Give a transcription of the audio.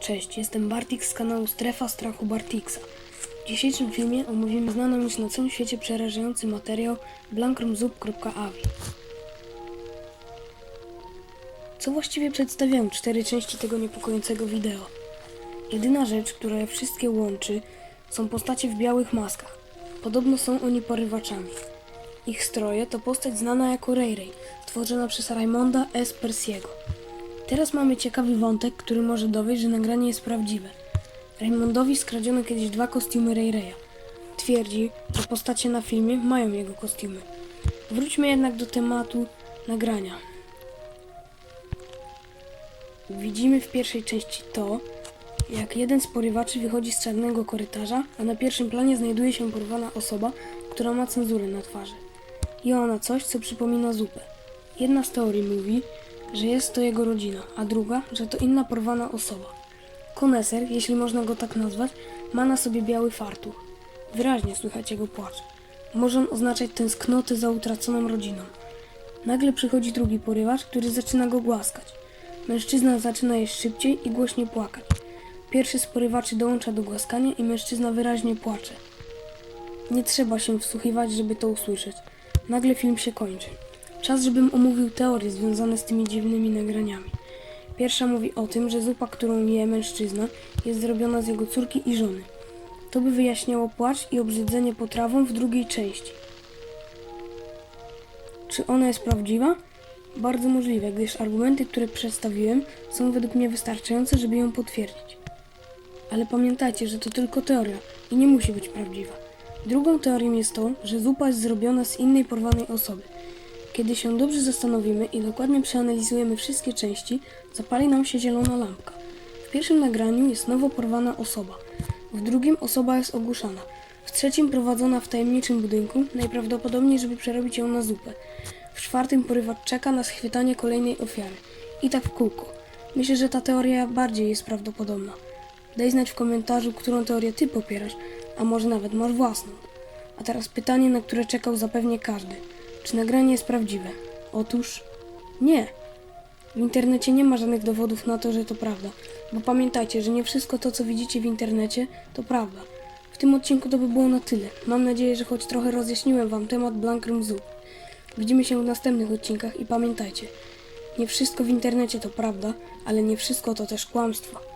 Cześć, jestem Bartix z kanału Strefa Strachu Bartixa. W dzisiejszym filmie omówimy znaną już na całym świecie przerażający materiał blankrumzup.avi. Co właściwie przedstawiają cztery części tego niepokojącego wideo? Jedyna rzecz, która je wszystkie łączy, są postacie w białych maskach. Podobno są oni porywaczami. Ich stroje to postać znana jako Ray Ray, stworzona przez Raymonda S. Persiego. Teraz mamy ciekawy wątek, który może dowieść, że nagranie jest prawdziwe. Raymondowi skradziono kiedyś dwa kostiumy Ray Raya. Twierdzi, że postacie na filmie mają jego kostiumy. Wróćmy jednak do tematu nagrania. Widzimy w pierwszej części to, jak jeden z porywaczy wychodzi z czarnego korytarza, a na pierwszym planie znajduje się porwana osoba, która ma cenzurę na twarzy. I ona coś, co przypomina zupę. Jedna z teorii mówi, że jest to jego rodzina, a druga, że to inna porwana osoba. Koneser, jeśli można go tak nazwać, ma na sobie biały fartuch. Wyraźnie słychać jego płacz. Może on oznaczać tęsknotę za utraconą rodziną. Nagle przychodzi drugi porywacz, który zaczyna go głaskać. Mężczyzna zaczyna jeść szybciej i głośniej płakać. Pierwszy z porywaczy dołącza do głaskania i mężczyzna wyraźnie płacze. Nie trzeba się wsłuchiwać, żeby to usłyszeć. Nagle film się kończy. Czas, żebym omówił teorie związane z tymi dziwnymi nagraniami. Pierwsza mówi o tym, że zupa, którą je mężczyzna, jest zrobiona z jego córki i żony. To by wyjaśniało płacz i obrzydzenie potrawą w drugiej części. Czy ona jest prawdziwa? Bardzo możliwe, gdyż argumenty, które przedstawiłem, są według mnie wystarczające, żeby ją potwierdzić. Ale pamiętajcie, że to tylko teoria i nie musi być prawdziwa. Drugą teorią jest to, że zupa jest zrobiona z innej porwanej osoby. Kiedy się dobrze zastanowimy i dokładnie przeanalizujemy wszystkie części, zapali nam się zielona lampka. W pierwszym nagraniu jest nowo porwana osoba, w drugim osoba jest ogłuszana, w trzecim prowadzona w tajemniczym budynku, najprawdopodobniej żeby przerobić ją na zupę. W czwartym porywacz czeka na schwytanie kolejnej ofiary. I tak w kółko. Myślę, że ta teoria bardziej jest prawdopodobna. Daj znać w komentarzu, którą teorię ty popierasz, a może nawet masz własną. A teraz pytanie, na które czekał zapewnie każdy. Czy nagranie jest prawdziwe? Otóż nie. W internecie nie ma żadnych dowodów na to, że to prawda. Bo pamiętajcie, że nie wszystko to, co widzicie w internecie, to prawda. W tym odcinku to by było na tyle. Mam nadzieję, że choć trochę rozjaśniłem Wam temat Blank Room Zoo. Widzimy się w następnych odcinkach i pamiętajcie, nie wszystko w internecie to prawda, ale nie wszystko to też kłamstwo.